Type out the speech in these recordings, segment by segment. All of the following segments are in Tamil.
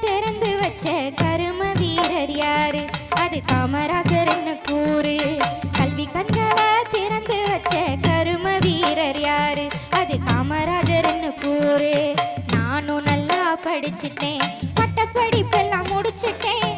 திறந்து வச்ச தரும வீரர் யாரு? அது காமராசர்னு கூறு? கல்வி கண்களை திறந்து வச்ச கரும வீரர் யாரு? அது காமராஜர்னு கூறு? நானும் நல்லா படிச்சுட்டேன். பட்டப்படிப்பெல்லாம் முடிச்சுட்டேன்.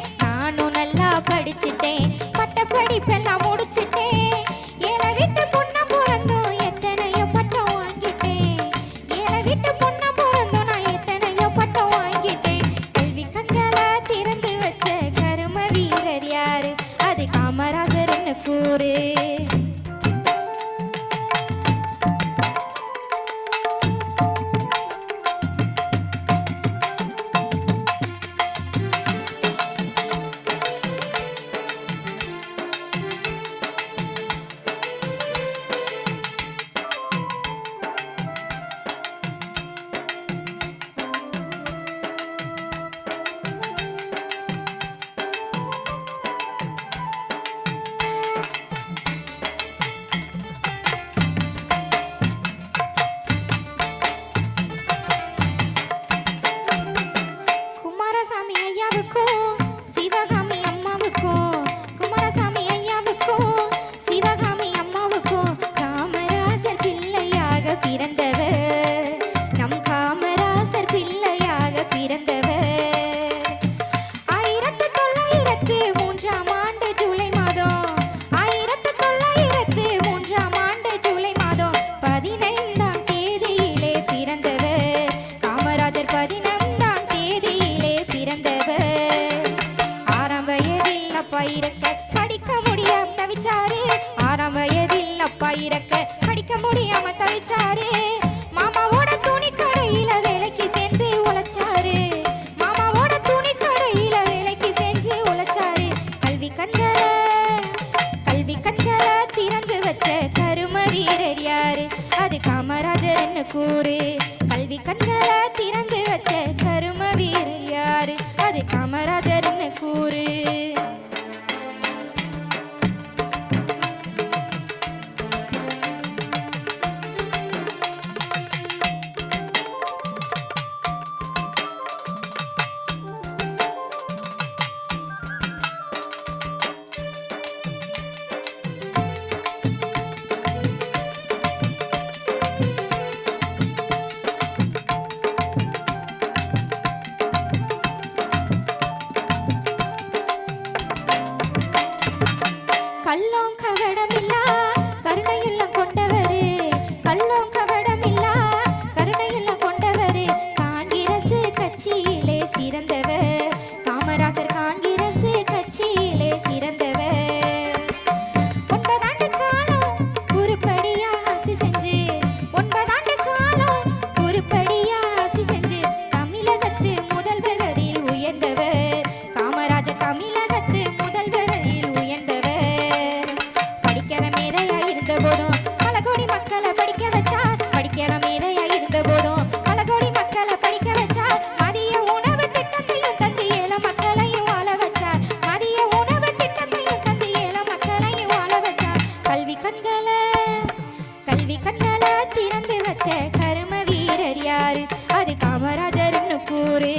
ஊரே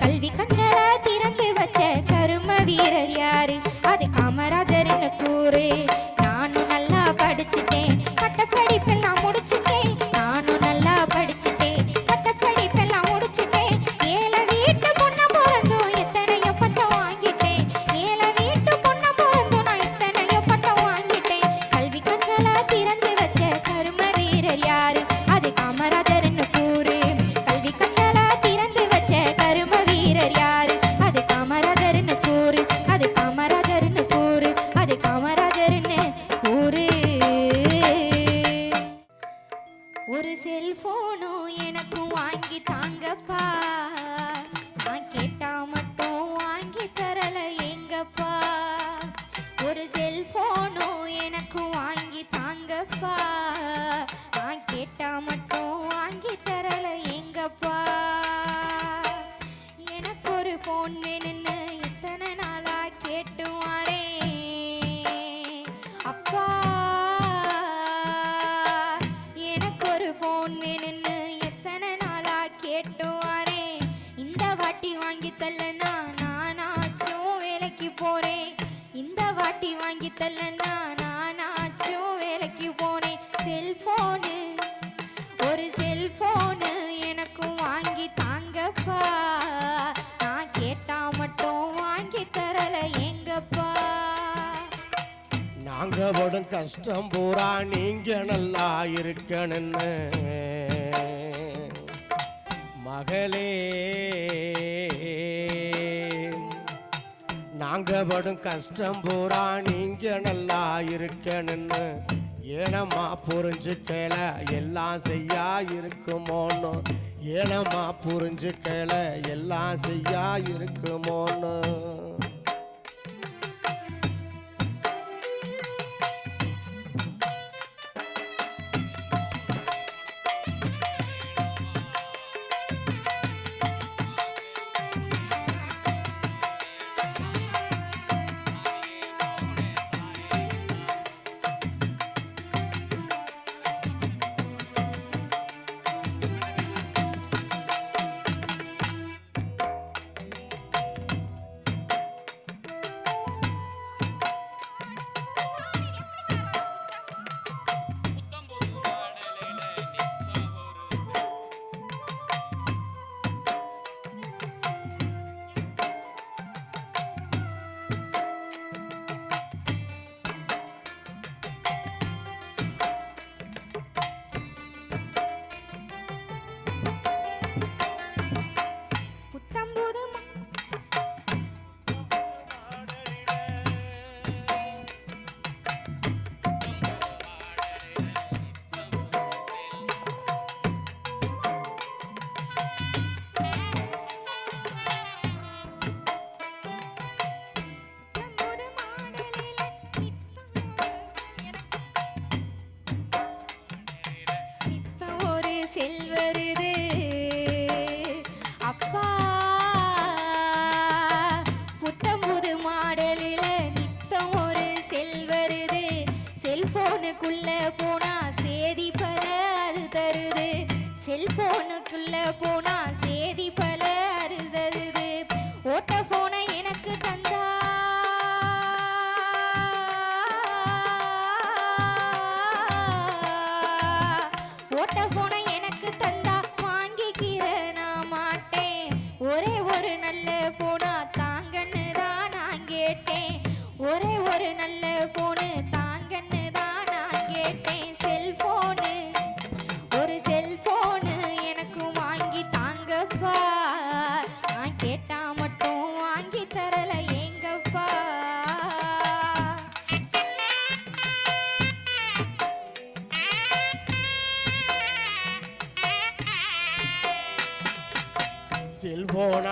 கல்வி கண்கள வேலைக்கு போனேன் செல்போனு ஒரு செல்போனு எனக்கும் வாங்கி தாங்கப்பா. நான் கேட்டா மட்டும் வாங்கி தரல எங்கப்பா நாங்க படும் கஷ்டம் பூரா நீங்க நல்லா இருக்கணும்னு. மகளே. நாங்க படும் கஷ்டம் பூரா நீங்க நல்லா இருக்கணும்னு. ஏனம்மா புரிஞ்சுக்கல எல்லாம் செய்யா இருக்குமோன்னு. ஏனம்மா புரிஞ்சுக்கல எல்லாம் செய்யா இருக்குமோன்னு. செல்போனுக்குள்ள போனா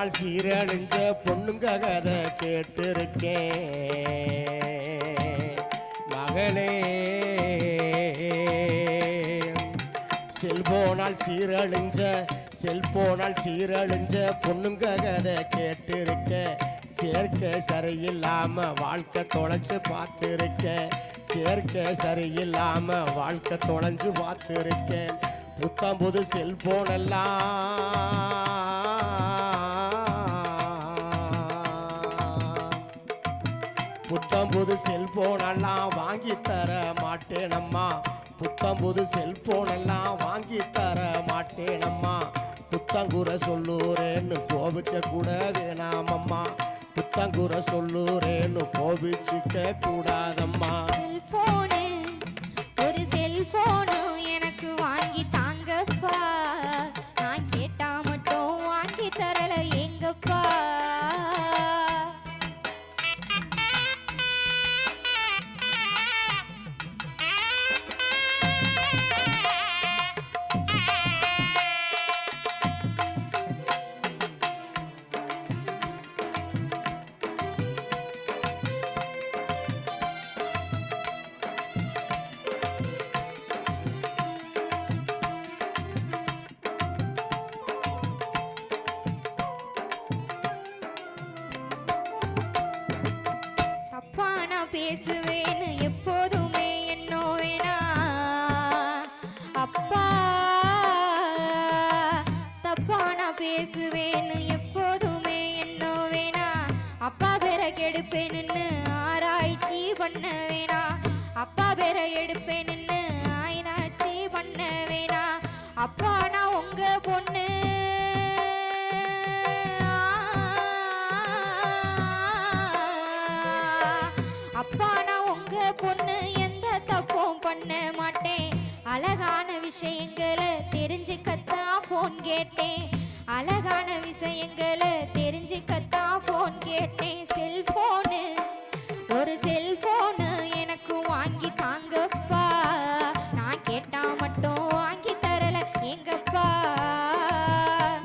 நாள் சீரழிஞ்ச பொண்ணுங்க கதை கேட்டிருக்கேன். மகளே செல்போனால் சீரழிஞ்ச செல்போனால் சீரழிஞ்ச பொண்ணுங்க கதை கேட்டிருக்கேன். சேர்க்க சரியில்லாம வாழ்க்கை தொலைச்சு பார்த்துருக்கேன். சேர்க்க சரியில்லாம வாழ்க்கை தொலைஞ்சு பார்த்துருக்கேன். புத்தம் புது செல்போன் எல்லாம் செல்போன் எல்லாம் வாங்கி தர மாட்டேனம்மா. புத்தம் புது செல்போன் எல்லாம் வாங்கி தர மாட்டேனம்மா. புத்தங்குற சொல்லுறேன்னு கோபிச்ச கூட வேணாமம்மா. புத்தங்குற சொல்லுறேன்னு கோபிச்சுக்க கூடாதம்மா. செல்போனு ஒரு செல்போனு நான் பேசுவேன்னு எப்போதுமே என்னோ வேணா. அப்பா தப்பா நான் பேசுவேன்னு எப்போதுமே என்னோவேனா அப்பா பேரை கெடுப்பேன்னு ஆராய்ச்சி பண்ண வேணா. அப்பா பெற எடுப்பேன்னு ஃபோன் கேட்டேன் அழகான விஷயங்களை தெரிஞ்சுக்கத்தான் ஃபோன் கேட்டேன் செல்போனு ஒரு செல்போனு எனக்கு வாங்கி தாங்கப்பா. நான் கேட்டா மட்டும் வாங்கி தரல எங்கப்பா?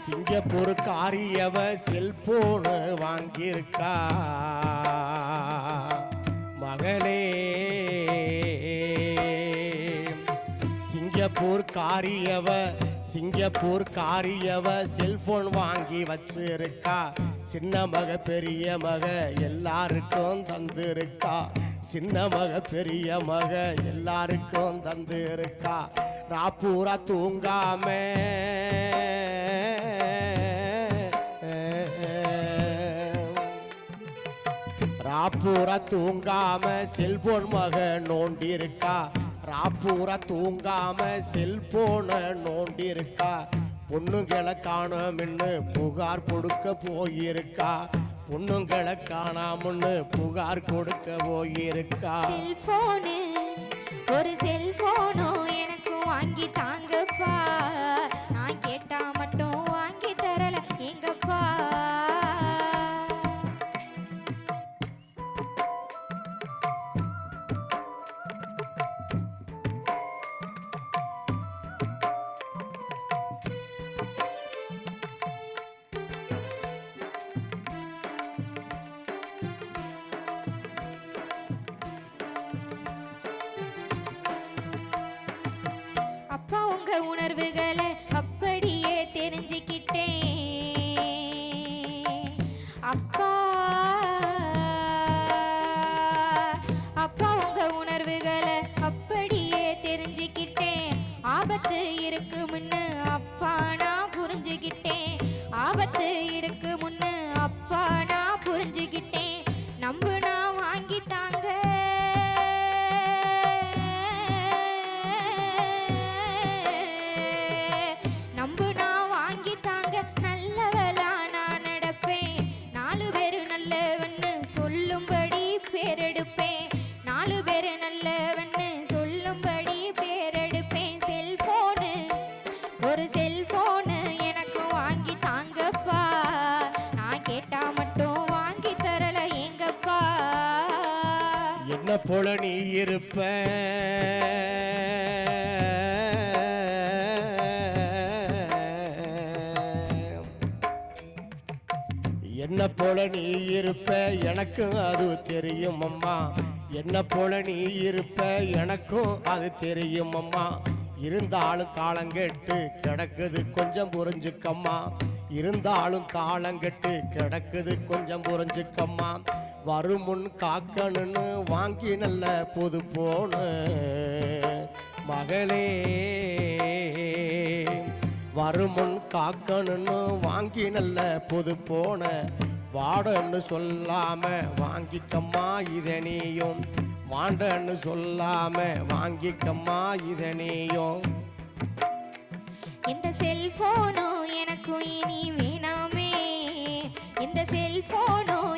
சிங்கப்பூர் காரியவ செல்போனு வாங்கியிருக்கா. மகளே சிங்கப்பூர் காரியவ சிங்கப்பூர் காரியவ செல்போன் வாங்கி வச்சிருக்கா. சின்ன மக பெரிய மக எல்லாருக்கும் தந்திருக்கா. சின்ன மக பெரிய மக எல்லாருக்கும் தந்திருக்கா. ராப்பூரா தூங்காம. ராப்பூரா தூங்காம செல்போன் மக நோண்டி இருக்கா ராப்பூரா தூங்காம செல்போனை நோண்டி இருக்கா பொண்ணுங்களை காணோம்னு புகார் கொடுக்க போயிருக்கா. பொண்ணுங்களை காணாமன்னு புகார் கொடுக்க போயிருக்கா. செல்போனு ஒரு செல்போன் உங்க உணர்வுகளை அப்படியே தெரிஞ்சுக்கிட்டேன். அப்பா அப்பா உங்க உணர்வுகளை அப்படியே தெரிஞ்சுக்கிட்டேன். ஆபத்து இருக்கு முன்னு அப்பா நான் புரிஞ்சுக்கிட்டேன். ஆபத்து இருக்கு முன்னு அப்பா நான் புரிஞ்சுக்கிட்டேன். நம்புனா என்ன போல நீ இருப்ப. என்ன போல நீ இருப்ப? எனக்கும் அது தெரியும் அம்மா என்ன போல நீ இருப்ப? எனக்கும் அது தெரியும் அம்மா இருந்தாலும் காலங்கெட்டு கிடக்குது கொஞ்சம் புரிஞ்சுக்கம்மா. இருந்தாலும் காலங்கெட்டு கிடக்குது கொஞ்சம் புரிஞ்சுக்கம்மா. வருமுன் காக்கணுன்னு வாங்கி நல்ல புது போனு மகளே. வருமுன் காக்கணுன்னு வாங்கி நல்ல புது போன வாடன்னு சொல்லாம வாங்கிக்கம்மா இதனையும் வாண்டன்னு சொல்லாம வாங்கிக்கம்மா இதனையும் இந்த செல்போனோ எனக்கும் இனி வேணாமே. இந்த செல்போனும்